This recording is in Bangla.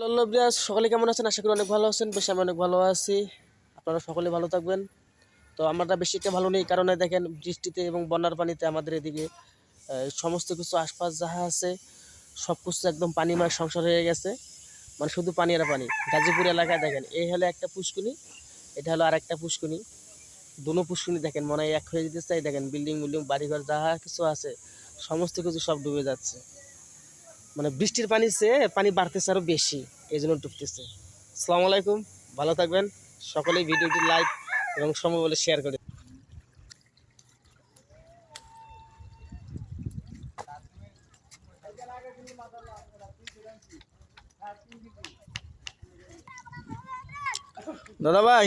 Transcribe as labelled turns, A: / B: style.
A: হ্যালো সকলে কেমন আছেন? আশা করি অনেক ভালো আছেন, বেশ আমি অনেক ভালো আছি। আপনারা সকলে ভালো থাকবেন। তো আমরা বেশি একটা ভালো নেই, কারণে দেখেন বৃষ্টিতে এবং বন্যার পানিতে আমাদের এদিকে সমস্ত কিছু আশপাশ যাহা আছে সব কিছু একদম পানি পানিময় সংসার হয়ে গেছে। মানে শুধু পানি আর পানি। গাজীপুর এলাকায় দেখেন, এই হলো একটা পুষ্কুনি এটা হলো আর একটা পুষ্কুনি দুনো পুষ্কুনি দেখেন, মনে হয় এক হয়ে যেতে চাই দেখেন বিল্ডিং বিল্ডিং বাড়িঘর, যাহা কিছু আছে, সমস্ত কিছু সব ডুবে যাচ্ছে। মানে বৃষ্টির পানি চেয়ে পানি বাড়তেছে আরও বেশি এই জন্য ডুবতেছে। আসসালামু আলাইকুম, ভালো থাকবেন। সকলেই ভিডিওটি লাইক এবং সময় বলে শেয়ার করে
B: দাদা ভাই।